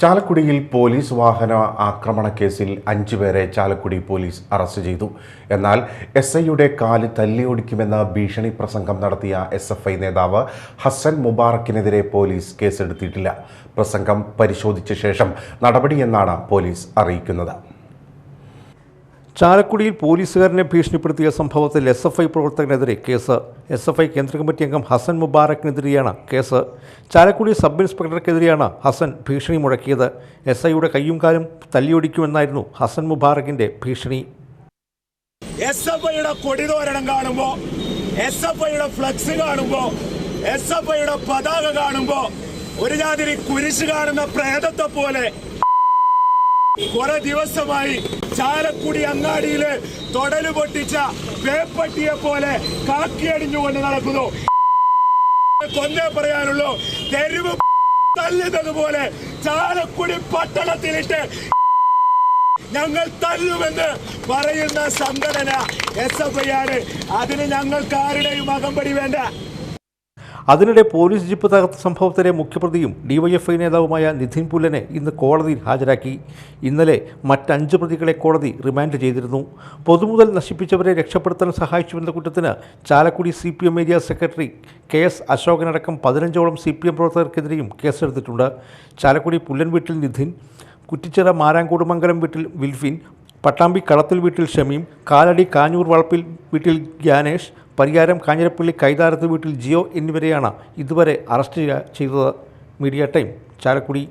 ചാലക്കുടിയിൽ പോലീസ് വാഹന ആക്രമണ കേസിൽ അഞ്ചു പേരെ ചാലക്കുടി പോലീസ് അറസ്റ്റ് ചെയ്തു. എന്നാൽ എസ് ഐയുടെ കാൽ തല്ലിയൊടിക്കുമെന്ന ഭീഷണി പ്രസംഗം നടത്തിയ എസ് എഫ് ഐ നേതാവ് ഹസൻ മുബാറക്കിനെതിരെ പോലീസ് കേസെടുത്തിട്ടില്ല. പ്രസംഗം പരിശോധിച്ച ശേഷം നടപടിയെന്നാണ് പോലീസ് അറിയിക്കുന്നത്. ചാലക്കുടിയിൽ പോലീസുകാരനെ ഭീഷണിപ്പെടുത്തിയ സംഭവത്തിൽ എസ് എഫ് ഐ പ്രവർത്തകനെതിരെ കേസ്. എസ് എഫ് ഐ കേന്ദ്ര കമ്മിറ്റി അംഗം ഹസൻ മുബാറക്കിനെതിരെയാണ് കേസ്. ചാലക്കുടി സബ് ഇൻസ്പെക്ടർക്കെതിരെയാണ് ഹസൻ ഭീഷണി മുഴക്കിയത്. എസ് ഐയുടെ കയ്യും കാലും തല്ലിയൊടിക്കുമെന്നായിരുന്നു ഹസൻ മുബാറക്കിന്റെ ഭീഷണി. എസ് എഫ് ഐയുടെ കൊടിതോരണം കാണുമ്പോൾ എസ് എഫ് ഐയുടെ ഫ്ലക്സ് കാണുമ്പോൾ എസ് എഫ് ഐയുടെ പതാക കാണുമ്പോൾ ഒരു ജാതിരി കുരിശ് കാണുന്ന പ്രേതത്തെ പോലെ കുറെ ദിവസമായി ചാലക്കുടി അങ്ങാടിയിൽ തൊടൽ പൊട്ടിച്ച വേപ്പട്ടിയെ പോലെ കാക്കിയടിഞ്ഞുകൊണ്ട് നടക്കുന്നു. കൊന്നേ പറയാനുള്ളൂ തെരുവ് തല്ലുന്നതുപോലെ ചാലക്കുടി പട്ടണത്തിലിട്ട് ഞങ്ങൾ തല്ലുമെന്ന് പറയുന്ന സംഘടന എസ് എഫ് ഐ ആണ് അതിന് ഞങ്ങൾക്ക് ആരുടെയും അകമ്പടി വേണ്ട. അതിനിടെ പോലീസ് ജീപ്പ് തകർത്ത സംഭവത്തിലെ മുഖ്യപ്രതിയും ഡിവൈഎഫ്ഐ നേതാവുമായ നിധിൻ പുല്ലനെ ഇന്ന് കോടതിയിൽ ഹാജരാക്കി. ഇന്നലെ മറ്റഞ്ച് പ്രതികളെ കോടതി റിമാൻഡ് ചെയ്തിരുന്നു. പൊതുമുതൽ നശിപ്പിച്ചവരെ രക്ഷപ്പെടുത്താൻ സഹായിച്ചുവെന്ന കുറ്റത്തിന് Chalakudy C P M area secretary K S അശോകനടക്കം പതിനഞ്ചോളം സി പി എം പ്രവർത്തകർക്കെതിരെയും കേസെടുത്തിട്ടുണ്ട്. ചാലക്കുടി പുല്ലൻ വീട്ടിൽ നിധിൻ കുറ്റിച്ചിറ മാരാങ്കൂടുമംഗലം വീട്ടിൽ വിൽഫിൻ പട്ടാമ്പി കളത്തിൽ വീട്ടിൽ ഷമീം കാലടി കാഞ്ഞൂർ വളപ്പിൽ വീട്ടിൽ ഗ്യാനേഷ് പരിയാരം കാഞ്ഞിരപ്പള്ളി കൈതാരത്ത് വീട്ടിൽ ജിയോ എന്നിവരെയാണ് ഇതുവരെ അറസ്റ്റ് ചെയ്തത്. Media time Chalakudy.